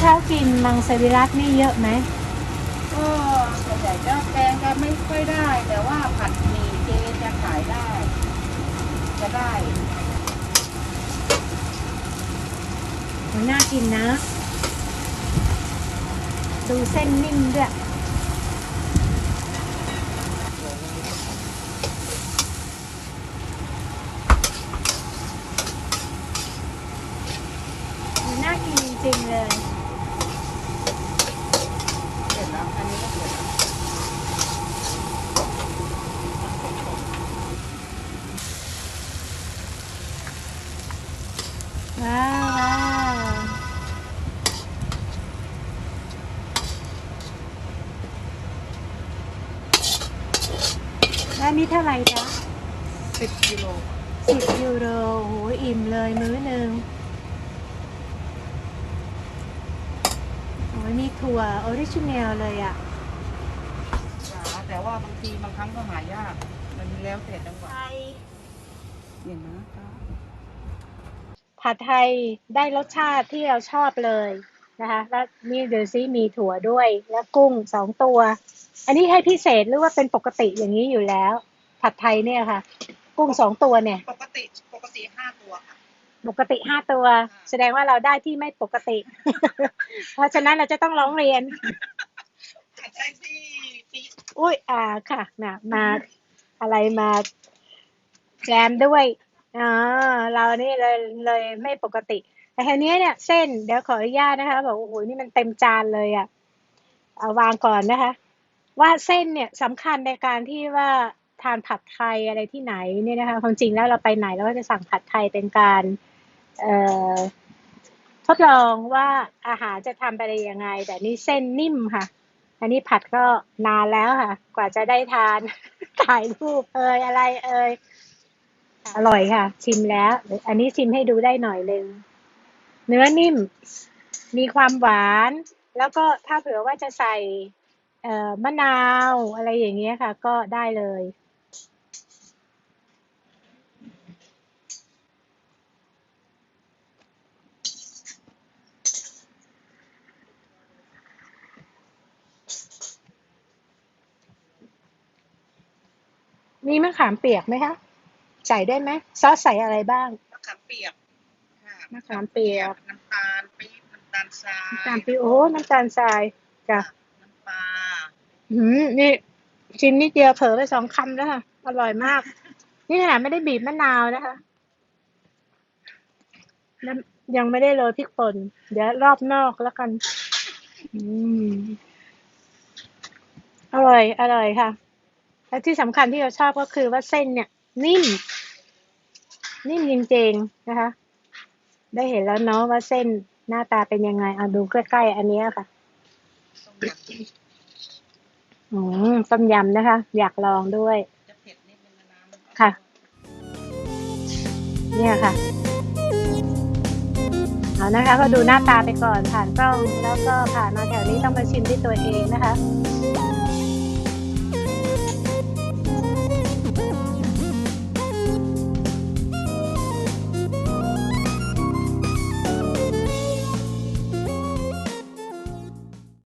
เขากินมังสวิรัตนี่เยอะไหมก็ส่วนใหญ่ก็แกงก็ไม่ค่อยได้ แต่ว่าผัดหมี่เจจะขายได้ จะได้มันน่ากินนะ ดูเส้นนิ่มด้วยมันน่ากินจริงๆเลย เสร็จแล้ว อันนี้ก็เสร็จแล้ว ว้าวว้าว แล้วนี่เท่าไหร่จ๊ะสิบกิโลสิบยูโรโหอิ่มเลยมื้อหนึ่งโอ้ยมีถั่วออริจินัลเลยอะแต่ว่าบางทีบางครั้งก็หายาก มันแล้วแต่จังหวะอย่างนะคะผัดไทยได้รสชาติที่เราชอบเลย นะคะแล้วนี่เดี๋ยวซิมีถั่วด้วย แล้วกุ้งสองตัว อันนี้ให้พิเศษหรือว่าเป็นปกติอย่างนี้อยู่แล้ว ผัดไทยเนี่ยค่ะ กุ้งสองตัวเนี่ย ปกติปกติห้าตัวค่ะปกติห้าตัว แสดงว่าเราได้ที่ไม่ปกติ เพราะฉะนั้นเราจะต้องร้องเรียนผัดไทยที่ปีอุ้ยอ่าค่ะนะมาอะไรมาแจมด้วยอ่าเรานี่เลยเลยไม่ปกติ แต่ทีนี้เนี่ยเส้นเดี๋ยวขออนุญาตนะคะบอกโอ้โหนี่มันเต็มจานเลยอะ่ะเอาวางก่อนนะคะ ว่าเส้นเนี่ยสำคัญในการที่ว่าทานผัดไทยอะไรที่ไหนเนี่ยนะคะความจริงแล้วเราไปไหนเราก็จะสั่งผัดไทยเป็นการเอ่อทดลองว่าอาหารจะทำไปได้ยังไง แต่นี่เส้นนิ่มค่ะ อันนี้ผัดก็นานแล้วค่ะ กว่าจะได้ทานถ่ายรูปเอ่ยอะไรเอ่ยอร่อยค่ะ ชิมแล้ว อันนี้ชิมให้ดูได้หน่อยนึง เนื้อนิ่ม มีความหวาน แล้วก็ถ้าเผื่อว่าจะใส่เออมะนาวอะไรอย่างเงี้ยค่ะ ก็ได้เลย มีมะขามเปียกไหมคะ ใส่ได้ไหม ซอสใส่อะไรบ้าง มะขามเปียก มะขามเปียกน้ำตาลปี๊บน้ำตาลทรายน้ำตาลปี๊บโอ้น้ำตาลทรายจ้ะน้ำปลาหืมนี่ชิมนิดเดียวเผลอไปสองคำแล้วค่ะอร่อยมาก นี่ขนาดไม่ได้บีบมะนาวนะคะแล้วยังไม่ได้โรยพริกป่นเดี๋ยวรอบนอกแล้วกัน อืมอร่อย อร่อยค่ะ และที่สำคัญที่เราชอบก็คือว่าเส้นเนี่ย นิ่ม นิ่มจริงๆนะคะ ได้เห็นแล้วเนาะว่าเส้นหน้าตาเป็นยังไงเอาดูใกล้ๆอันนี้ค่ะอืมต้มยำนะคะ อยากลองด้วย ค่ะ เนี่ยค่ะ เอานะคะ ก็ดูหน้าตาไปก่อนผ่านกล้องแล้วก็ผ่านมาแถวนี้ต้องมาชิมด้วยตัวเองนะคะ